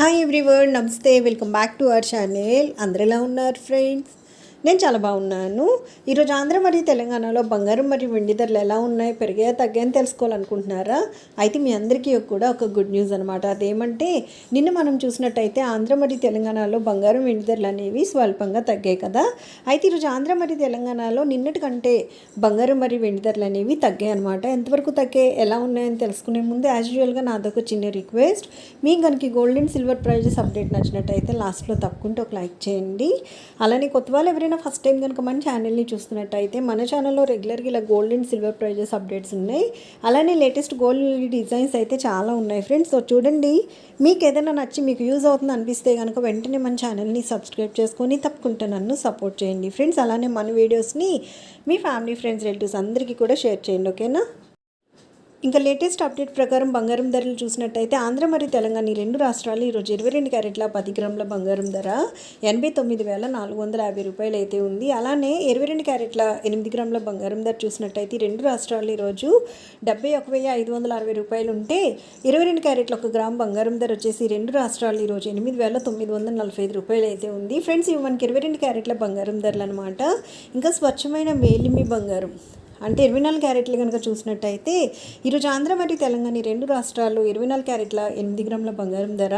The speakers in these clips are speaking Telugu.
Hi everyone namaste welcome back to our channel అందరు ఎలా ఉన్నారు ఫ్రెండ్స్ నేను చాలా బాగున్నాను. ఈరోజు ఆంధ్ర మరియు తెలంగాణలో బంగారం మరియు వెండి ధరలు ఎలా ఉన్నాయి పెరిగాయా తగ్గాయని తెలుసుకోవాలనుకుంటున్నారా? అయితే మీ అందరికీ కూడా ఒక గుడ్ న్యూస్ అనమాట అదేమంటే నిన్న మనం చూసినట్టయితే ఆంధ్ర మరియు తెలంగాణలో బంగారం వెండి ధరలు అనేవి స్వల్పంగా తగ్గాయి కదా? అయితే ఈరోజు ఆంధ్ర మరియు తెలంగాణలో నిన్నటి కంటే బంగారం మరియు వెండి ధరలు అనేవి తగ్గాయి అనమాట ఎంతవరకు తగ్గాయి ఎలా ఉన్నాయని తెలుసుకునే ముందు యాజ్ యూజువల్గా నాదొక చిన్న రిక్వెస్ట్ మీకు కనుక gold and silver prices update నచ్చినట్టయితే లాస్ట్లో తప్పకుండా ఒక లైక్ చేయండి. అలానే కొత్త వాళ్ళు ఎవరైనా ఫస్ట్ టైం కనుక మన ఛానల్ని చూస్తున్నట్టయితే మన ఛానల్లో రెగ్యులర్గా ఇలా gold and silver prices updates ఉన్నాయి. అలానే లేటెస్ట్ గోల్డ్ డిజైన్స్ అయితే చాలా ఉన్నాయి ఫ్రెండ్స్. సో చూడండి మీకు ఏదైనా నచ్చి మీకు యూజ్ అవుతుంది అనిపిస్తే కనుక వెంటనే మన ఛానల్ని సబ్స్క్రైబ్ చేసుకొని తప్పకుండా నన్ను సపోర్ట్ చేయండి ఫ్రెండ్స్. అలానే మన వీడియోస్ని మీ ఫ్యామిలీ ఫ్రెండ్స్ రిలేటివ్స్ అందరికీ కూడా షేర్ చేయండి ఓకేనా? ఇంకా లేటెస్ట్ అప్డేట్ ప్రకారం బంగారం ధరలు చూసినట్టయితే ఆంధ్ర మరియు తెలంగాణ ఈ రెండు రాష్ట్రాలు ఈరోజు ఇరవై రెండు క్యారెట్ల పది గ్రాముల బంగారం ధర ఎనభై తొమ్మిది వేల నాలుగు వందల యాభై రూపాయలు అయితే ఉంది. అలానే ఇరవై రెండు క్యారెట్ల ఎనిమిది గ్రాముల బంగారం ధర చూసినట్టయితే రెండు రాష్ట్రాలు ఈరోజు డెబ్బై ఒక వెయ్యి ఐదు వందల అరవై రూపాయలు ఉంటే ఇరవై రెండు క్యారెట్ల ఒక గ్రామ్ బంగారం ధర వచ్చేసి రెండు రాష్ట్రాలు ఈరోజు ఎనిమిది వేల తొమ్మిది వందల నలభై ఐదు రూపాయలు అయితే ఉంది. ఫ్రెండ్స్ ఇవి మనకి ఇరవై రెండు క్యారెట్ల బంగారం ధరలు అనమాట ఇంకా స్వచ్ఛమైన మేలిమి బంగారం. అంటే ఇరవై నాలుగు క్యారెట్లు కనుక చూసినట్టయితే ఈరోజు ఆంధ్ర మరియు తెలంగాణ ఈ రెండు రాష్ట్రాల్లో ఇరవై నాలుగు క్యారెట్ల ఎనిమిది గ్రాముల బంగారం ధర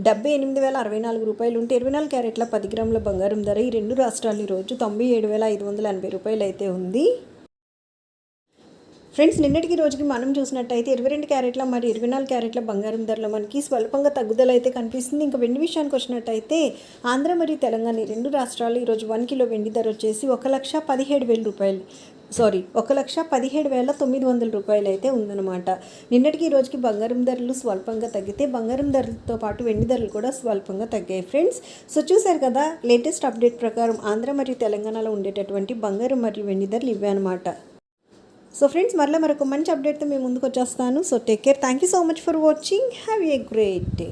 డెబ్బై ఎనిమిది వేల అరవై నాలుగు రూపాయలు ఉంటే ఇరవై నాలుగు క్యారెట్ల పది గ్రాముల బంగారం ధర ఈ రెండు రాష్ట్రాలు ఈరోజు తొంభై ఏడు వేల ఐదు వందల ఎనభై రూపాయలు అయితే ఉంది. ఫ్రెండ్స్ నిన్నటికి రోజుకి మనం చూసినట్టయితే ఇరవై రెండు క్యారెట్ల మరి ఇరవై నాలుగు క్యారెట్ల బంగారం ధరలో మనకి స్వల్పంగా తగ్గుదల అయితే కనిపిస్తుంది. ఇంకా వెండి విషయానికి వచ్చినట్టయితే ఆంధ్ర మరియు తెలంగాణ రెండు రాష్ట్రాలు ఈరోజు వన్ కిలో వెండి ధర వచ్చేసి ఒక లక్ష పదిహేడు వేల రూపాయలు. సారీ ఒక లక్ష పదిహేడు వేల తొమ్మిది వందల రూపాయలు అయితే ఉందన్నమాట. నిన్నటికి ఈ రోజుకి బంగారం ధరలు స్వల్పంగా తగ్గితే బంగారం ధరలతో పాటు వెండి ధరలు కూడా స్వల్పంగా తగ్గాయి ఫ్రెండ్స్. సో చూసారు కదా లేటెస్ట్ అప్డేట్ ప్రకారం ఆంధ్ర మరియు తెలంగాణలో ఉండేటటువంటి బంగారం మరియు వెండి ధరలు ఇవే అనమాట సో ఫ్రెండ్స్ మరలా మరొక మంచి అప్డేట్తో మేము ముందుకు వచ్చేస్తాను. So take care thank you so much for watching have a great day